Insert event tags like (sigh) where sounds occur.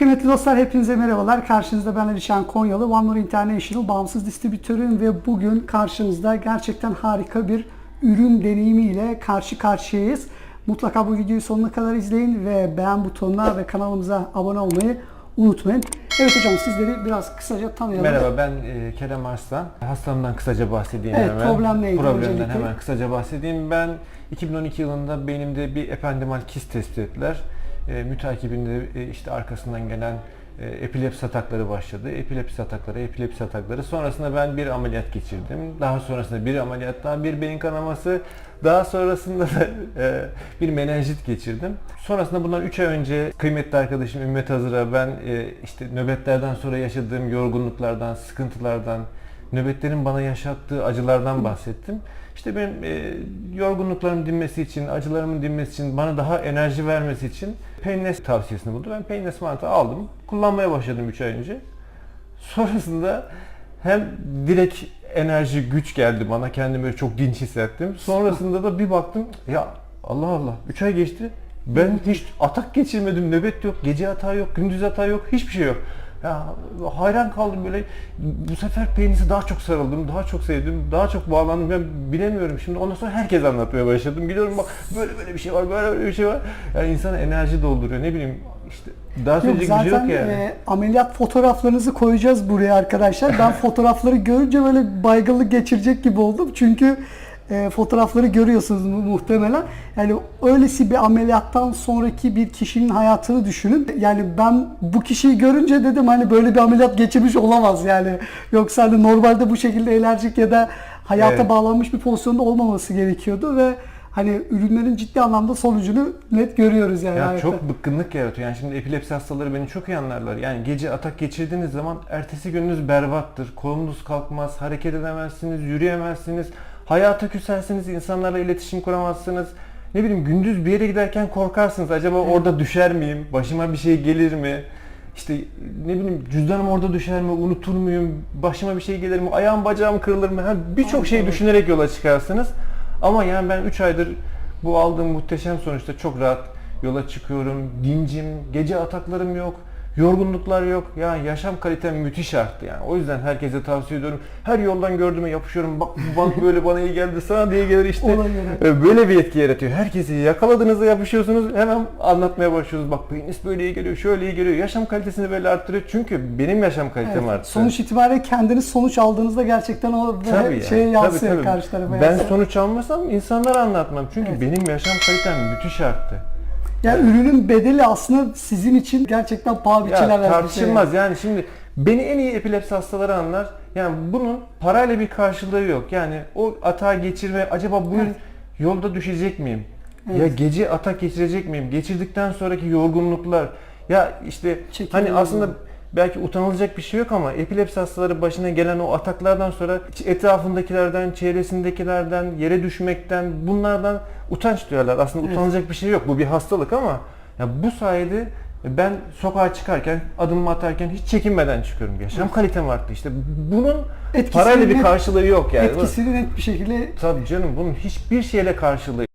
Kıymetli dostlar hepinize merhabalar. Karşınızda ben Alişan Konyalı, One More International bağımsız distribütörüm ve bugün karşınızda gerçekten harika bir ürün deneyimiyle karşı karşıyayız. Mutlaka bu videoyu sonuna kadar izleyin ve beğen butonuna ve kanalımıza abone olmayı unutmayın. Evet hocam sizleri biraz kısaca tanıyalım. Merhaba ben e, Kerem Arslan. Hastamdan kısaca bahsedeyim Evet, hemen. problem neydi Problemden öncelikle? hemen kısaca bahsedeyim. Ben 2012 yılında beynimde bir ependimal kist tespit ettiler. E, mütakibinde e, işte arkasından gelen e, epilepsi atakları başladı. Epilepsi atakları, epilepsi atakları. Sonrasında ben bir ameliyat geçirdim. Daha sonrasında bir ameliyat daha, bir beyin kanaması. Daha sonrasında da e, bir menenjit geçirdim. Sonrasında bundan 3 ay önce kıymetli arkadaşım Ümmet Hazır'a ben e, işte nöbetlerden sonra yaşadığım yorgunluklardan, sıkıntılardan, nöbetlerin bana yaşattığı acılardan bahsettim. İşte benim e, yorgunluklarımın dinmesi için, acılarımın dinmesi için, bana daha enerji vermesi için Painless tavsiyesini buldu. Ben Painless mantığı aldım. Kullanmaya başladım 3 ay önce. Sonrasında hem direkt enerji, güç geldi bana. Kendimi çok dinç hissettim. Sonrasında da bir baktım ya Allah Allah 3 ay geçti. Ben hiç atak geçirmedim. Nöbet yok, gece hata yok, gündüz hata yok, hiçbir şey yok. Ya hayran kaldım böyle. Bu sefer peynisi daha çok sarıldım, daha çok sevdim, daha çok bağlandım. Ben bilemiyorum. Şimdi ondan sonra herkes anlatmaya başladım. Biliyorum bak böyle böyle bir şey var, böyle böyle bir şey var. Yani insana enerji dolduruyor. Ne bileyim işte daha Yok, söyleyecek bir şey zaten yok yani. e, ameliyat fotoğraflarınızı koyacağız buraya arkadaşlar. Ben (laughs) fotoğrafları görünce böyle baygınlık geçirecek gibi oldum. Çünkü e, fotoğrafları görüyorsunuz mu- muhtemelen. Yani öylesi bir ameliyattan sonraki bir kişinin hayatını düşünün. Yani ben bu kişiyi görünce dedim hani böyle bir ameliyat geçirmiş olamaz yani. Yoksa hani normalde bu şekilde elerjik ya da hayata Evet. bağlanmış bir pozisyonda olmaması gerekiyordu ve hani ürünlerin ciddi anlamda sonucunu net görüyoruz yani. Ya hayatta. çok bıkkınlık yaratıyor. Yani şimdi epilepsi hastaları beni çok iyi anlarlar. Yani gece atak geçirdiğiniz zaman ertesi gününüz berbattır. Kolunuz kalkmaz, hareket edemezsiniz, yürüyemezsiniz. Hayata küsersiniz, insanlarla iletişim kuramazsınız. Ne bileyim gündüz bir yere giderken korkarsınız. Acaba orada düşer miyim? Başıma bir şey gelir mi? İşte ne bileyim cüzdanım orada düşer mi? Unutur muyum? Başıma bir şey gelir mi? Ayağım bacağım kırılır mı? Ha, Birçok şey Evet. düşünerek yola çıkarsınız. Ama yani ben 3 aydır bu aldığım muhteşem sonuçta çok rahat yola çıkıyorum. Dincim, gece ataklarım yok, yorgunluklar yok. Ya yaşam kalitem müthiş arttı yani. O yüzden herkese tavsiye ediyorum. Her yoldan gördüğüme yapışıyorum. Bak bu bank böyle bana iyi geldi, sana diye gelir işte. Ee, Böyle bir etki yaratıyor. Herkesi yakaladığınızda yapışıyorsunuz. Hemen anlatmaya başlıyorsunuz. Bak penis böyle iyi geliyor, şöyle iyi geliyor. Yaşam kalitesini böyle arttırıyor. Çünkü benim yaşam kalitem Evet, arttı. Sonuç itibariyle kendiniz sonuç aldığınızda gerçekten o Tabii şeye yansıyor tabii, tabii. karşı tarafa Ben yansıyor. sonuç almasam insanlara anlatmam. Çünkü Evet. benim yaşam kalitem müthiş arttı. Yani ürünün bedeli aslında sizin için gerçekten paha Ya biçilemez bir şey. tartışılmaz yani şimdi beni en iyi epilepsi hastaları anlar. Yani bunun parayla bir karşılığı yok. Yani o atağı geçirme acaba bugün Evet. yolda düşecek miyim? Ya Evet. gece atak geçirecek miyim? Geçirdikten sonraki yorgunluklar. Ya işte Çekim hani aslında belki utanılacak bir şey yok ama epilepsi hastaları başına gelen o ataklardan sonra etrafındakilerden, çevresindekilerden, yere düşmekten bunlardan utanç duyarlar. Aslında Evet. utanılacak bir şey yok. Bu bir hastalık ama ya bu sayede ben sokağa çıkarken, adımımı atarken hiç çekinmeden çıkıyorum. Yaşam kalitem arttı. İşte bunun Etkisini parayla bir karşılığı yok yani. Etkisini net bir şekilde Tabii canım bunun hiçbir şeyle karşılığı